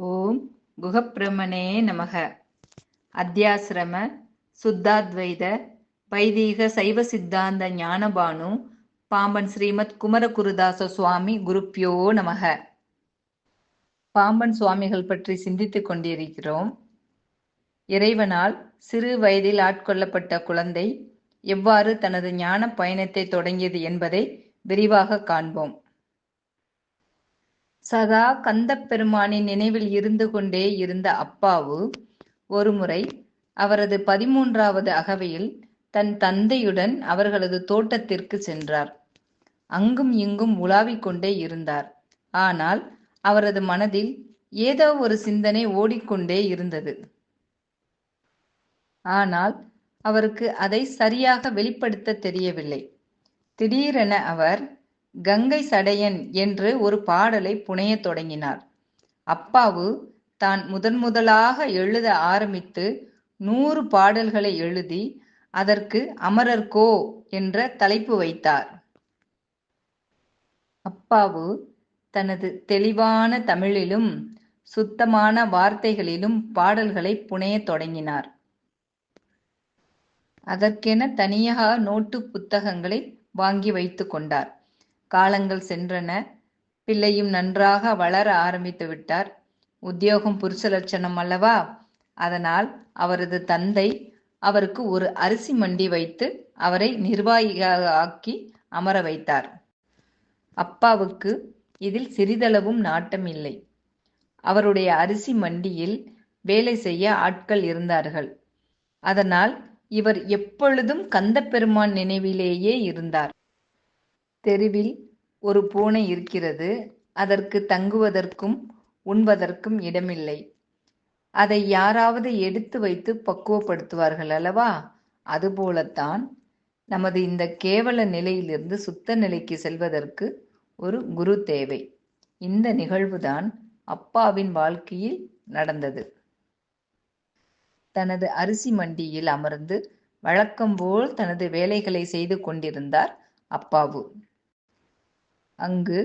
ஓம் குகப்பிரமணே நமக. அத்தியாசிரம சுத்தாத்வைத வைதீக சைவ சித்தாந்த ஞானபானு பாம்பன் ஸ்ரீமத் குமரகுருதாச சுவாமி குருப்பியோ நமக. பாம்பன் சுவாமிகள் பற்றி சிந்தித்துக் கொண்டிருக்கிறோம். இறைவனால் சிறு வயதில் ஆட்கொள்ளப்பட்ட குழந்தை எவ்வாறு தனது ஞான பயணத்தை தொடங்கியது என்பதை விரிவாக காண்போம். சதா கந்தப்பெருமானின் நினைவில் இருந்து கொண்டே இருந்த அப்பாவு ஒருமுறை அவரது பதிமூன்றாவது அகவையில் தன் தந்தையுடன் அவர்களது தோட்டத்திற்கு சென்றார். அங்கும் இங்கும் உலாவிக் கொண்டே இருந்தார். ஆனால் அவரது மனதில் ஏதோ ஒரு சிந்தனை ஓடிக்கொண்டே இருந்தது. ஆனால் அவருக்கு அதை சரியாக வெளிப்படுத்த தெரியவில்லை. திடீரென அவர் கங்கை சடையன் என்று ஒரு பாடலை புனையத் தொடங்கினார். அப்பாவு தான் முதன் முதலாக எழுத ஆரம்பித்து நூறு பாடல்களை எழுதி அதற்கு அமரர்கோ என்ற தலைப்பு வைத்தார். அப்பாவு தனது தெளிவான தமிழிலும் சுத்தமான வார்த்தைகளிலும் பாடல்களை புனையத் தொடங்கினார். அதற்கென தனியாக நோட்டு புத்தகங்களை வாங்கி வைத்து கொண்டார். காலங்கள் சென்றன. பிள்ளையும் நன்றாக வளர ஆரம்பித்து விட்டார். உத்தியோகம் புருஷ லட்சணம் அல்லவா? அதனால் அவரது தந்தை அவருக்கு ஒரு அரிசி மண்டி வைத்து அவரை நிர்வாகியாக ஆக்கி அமர வைத்தார். அப்பாவுக்கு இதில் சிறிதளவும் நாட்டம் இல்லை. அவருடைய அரிசி மண்டியில் வேலை செய்ய ஆட்கள் இருந்தார்கள். அதனால் இவர் எப்பொழுதும் கந்தப்பெருமான் நினைவிலேயே இருந்தார். தெருவில் ஒரு பூனை இருக்கிறது. அதற்கு தங்குவதற்கும் உண்பதற்கும் இடமில்லை. அதை யாராவது எடுத்து வைத்து பக்குவப்படுத்துவார்கள் அல்லவா? அதுபோலத்தான் நமது இந்த கேவல நிலையிலிருந்து சுத்த நிலைக்கு செல்வதற்கு ஒரு குரு தேவை. இந்த நிகழ்வுதான் அப்பாவின் வாழ்க்கையில் நடந்தது. தனது அரிசி மண்டியில் அமர்ந்து வழக்கம்போல் தனது வேலைகளை செய்து கொண்டிருந்தார் அப்பாவு. அங்கு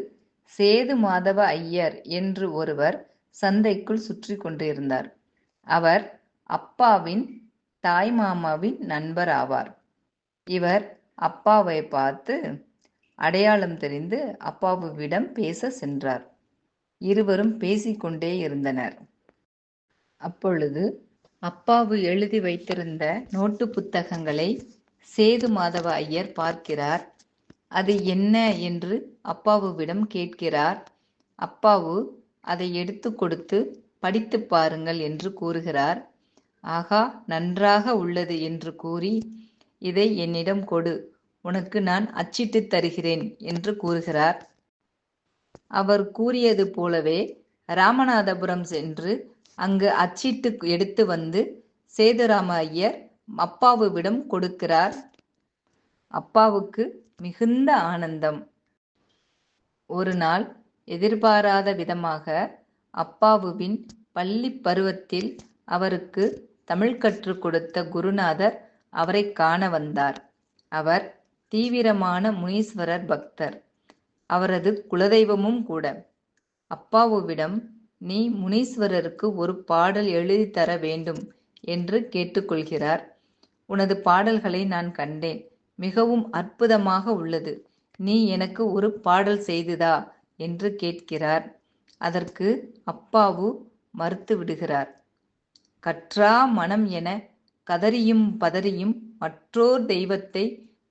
சேது மாதவ ஐயர் என்று ஒருவர் சந்தைக்குள் சுற்றி கொண்டிருந்தார். அவர் அப்பாவின் தாய் மாமாவின் நண்பர் ஆவார். இவர் அப்பாவை பார்த்து அடையாளம் தெரிந்து அப்பாவுவிடம் பேச சென்றார். இருவரும் பேசிக்கொண்டே இருந்தனர். அப்பொழுது அப்பாவு எழுதி வைத்திருந்த நோட்டு புத்தகங்களை சேது மாதவ ஐயர் பார்க்கிறார். அது என்ன என்று அப்பாவுவிடம் கேட்கிறார். அப்பாவு அதை எடுத்து கொடுத்து படித்து பாருங்கள் என்று கூறுகிறார். ஆகா நன்றாக உள்ளது என்று கூறி இதை என்னிடம் கொடு. உனக்கு நான் அச்சிட்டு தருகிறேன் என்று கூறுகிறார். அவர் கூறியது போலவே ராமநாதபுரம் சென்று அங்கு அச்சிட்டு எடுத்து வந்து சேதுராம ஐயர் அப்பாவுவிடம் கொடுக்கிறார். அப்பாவுக்கு மிகுந்த ஆனந்தம். ஒரு நாள் எதிர்பாராத விதமாக அப்பாவுவின் பள்ளி பருவத்தில் அவருக்கு தமிழ் கற்றுக் கொடுத்த குருநாதர் அவரை காண வந்தார். அவர் தீவிரமான முனீஸ்வரர் பக்தர். அவரது குலதெய்வமும் கூட. அப்பாவுவிடம் நீ முனீஸ்வரருக்கு ஒரு பாடல் எழுதி தர வேண்டும் என்று கேட்டுக்கொள்கிறார் உனது பாடல்களை நான் கண்டேன். மிகவும் அற்புதமாக உள்ளது. நீ எனக்கு ஒரு பாடல் செய்துதா? என்று கேட்கிறார். அதற்கு அப்பாவு மறுத்து விடுகிறார். கற்றா மனம் என கதறியும் பதறியும் மற்றோர் தெய்வத்தை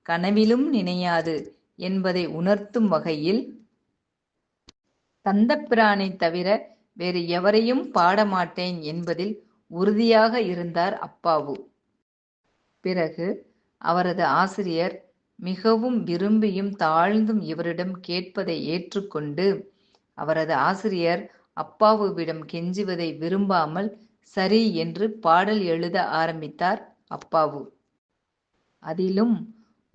கனவிலும் நினையாது என்பதை உணர்த்தும் வகையில் தந்தப்பிரானை தவிர வேறு எவரையும் பாடமாட்டேன் என்பதில் உறுதியாக இருந்தார் அப்பாவு. பிறகு அவரது ஆசிரியர் மிகவும் விரும்பியும் தாழ்ந்தும் இவரிடம் கேட்பதை ஏற்றுக்கொண்டு அவரது ஆசிரியர் அப்பாவுவிடம் கெஞ்சுவதை விரும்பாமல் சரி என்று பாடல் எழுத ஆரம்பித்தார் அப்பாவு. அதிலும்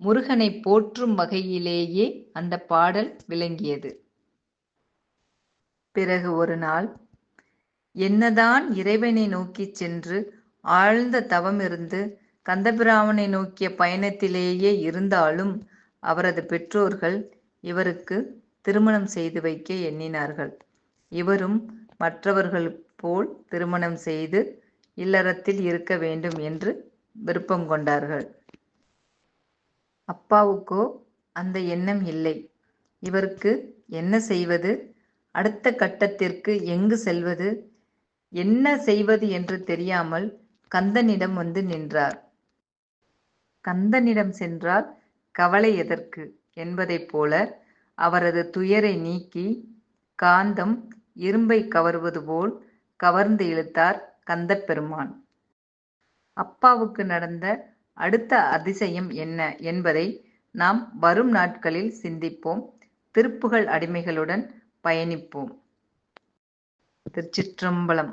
முருகனை போற்றும் வகையிலேயே அந்த பாடல் விளங்கியது. பிறகு ஒரு நாள் என்னதான் இறைவனை நோக்கி சென்று ஆழ்ந்த தவமிருந்து கந்தபிராமனை நோக்கிய பயணத்திலேயே இருந்தாலும் அவரது பெற்றோர்கள் இவருக்கு திருமணம் செய்து வைக்க எண்ணினார்கள். இவரும் மற்றவர்கள் போல் திருமணம் செய்து இல்லறத்தில் இருக்க வேண்டும் என்று விருப்பம் கொண்டார்கள். அப்பாவுக்கோ அந்த எண்ணம் இல்லை. இவருக்கு என்ன செய்வது? அடுத்த கட்டத்திற்கு எங்கு செல்வது? என்ன செய்வது என்று தெரியாமல் கந்தனிடம் வந்து நின்றார். கந்தனிடம் சென்றால் கவலை எதற்கு? என்பதைப் போல அவரது துயரை நீக்கி காந்தம் இரும்பை கவர்வது போல் கவர்ந்து இழுத்தார் கந்தப்பெருமான். அப்பாவுக்கு நடந்த அடுத்த அதிசயம் என்ன என்பதை நாம் வரும் நாட்களில் சிந்திப்போம். திருப்புகள் அடிமைகளுடன் பயணிப்போம். திருச்சிற்றம்பலம்.